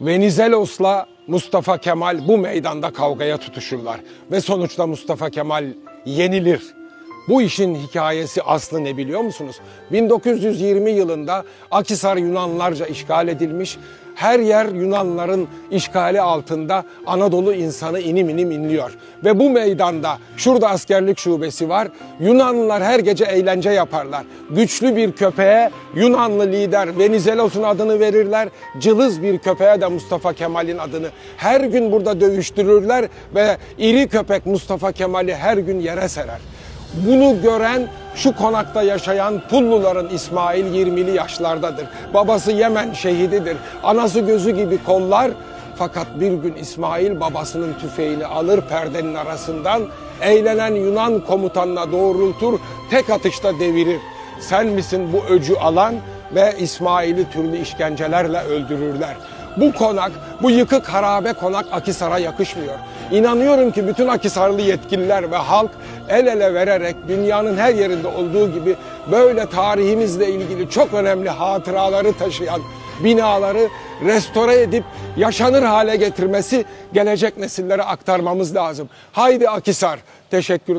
Venizelos'la Mustafa Kemal bu meydanda kavgaya tutuşurlar ve sonuçta Mustafa Kemal yenilir. Bu işin hikayesi aslı ne biliyor musunuz? 1920 yılında Akisar Yunanlarca işgal edilmiş. Her yer Yunanların işgali altında Anadolu insanı inim inim inliyor. Ve bu meydanda şurada askerlik şubesi var. Yunanlılar her gece eğlence yaparlar. Güçlü bir köpeğe Yunanlı lider Venizelos'un adını verirler. Cılız bir köpeğe de Mustafa Kemal'in adını. Her gün burada dövüştürürler ve iri köpek Mustafa Kemal'i her gün yere serer. Bunu gören şu konakta yaşayan Pulluların İsmail 20'li yaşlardadır. Babası Yemen şehididir. Anası gözü gibi kollar. Fakat bir gün İsmail babasının tüfeğini alır perdenin arasından eğlenen Yunan komutanına doğrultur, tek atışta devirir. Sen misin bu öcü alan ve İsmail'i türlü işkencelerle öldürürler. Bu konak, bu yıkık harabe konak Akisar'a yakışmıyor. İnanıyorum ki bütün Akisarlı yetkililer ve halk el ele vererek dünyanın her yerinde olduğu gibi böyle tarihimizle ilgili çok önemli hatıraları taşıyan binaları restore edip yaşanır hale getirmesi gelecek nesillere aktarmamız lazım. Haydi Akisar, teşekkürler.